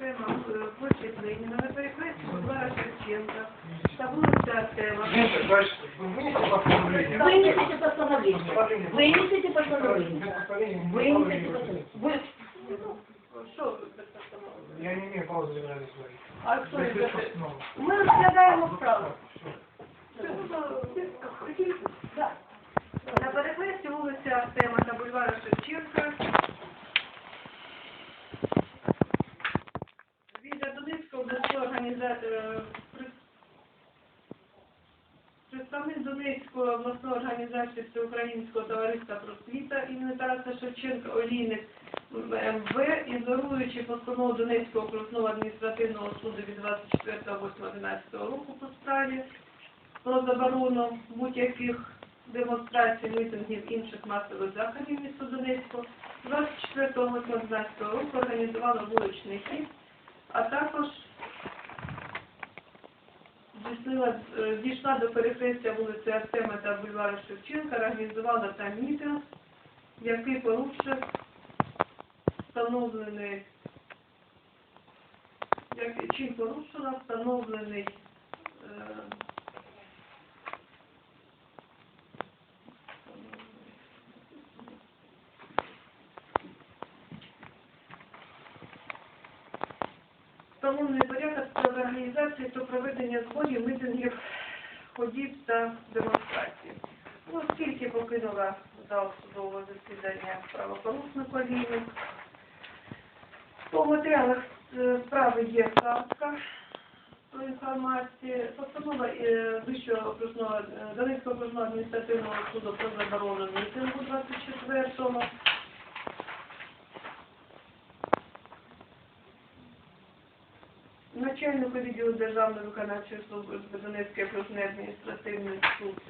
На перекресті Бульвара Шевченка та вулиця Артема. Вынесите постановление. Вынесите постановление. Вынесите постановление. Вы... Що ви? Я не имею права заявлять А что, ви це? Ми розглядаємо Да. На перехресті вулиці Артема та бульвара Шевченка організації представник Донецької обласної організації Всеукраїнського товариства просвіта імені Тараса Шевченка Олійник МВ, ігноруючи постанову Донецького окружного адміністративного суду від 24.08.11 року по справі про заборону будь-яких демонстрацій, мітингів інших масових заходів міста Донецького 24.08.11 року організували вуличний хід, а також здійснила, е, дійшла до перехрестя вулиці Артема та бульвара Шевченка, організувала там мітинг, який порушив встановлений, як, чим порушила встановлений е, встановлений порядок з організації та проведення зборів, мітингів, ходів та демонстрацій. Ну, оскільки покинула зал судового засідання правопорушник Олійник, по матеріалах е, справи є картка про інформації. Постанова е, Вищого окружного, е, Донецького окружного адміністративного суду про заборону мітингу 24-го. Начальнику відділу Державної виконавчої служби Донецький окружний адміністративний суд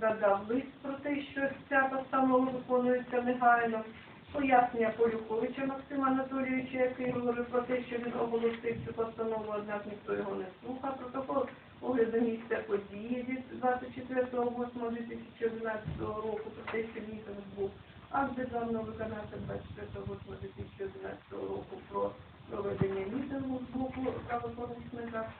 надав лист про те, що ця постанова виконується негайно. Пояснення Полюковича Максима Анатолійовича, який говорив про те, що він оголосив цю постанову, однак ніхто його не слухав. Протокол огляду місця події від 24.08.2011 року про те, що мітинг був акт державного виконавця 24.08.2011 року про проведення мітингу з боку правопорушника.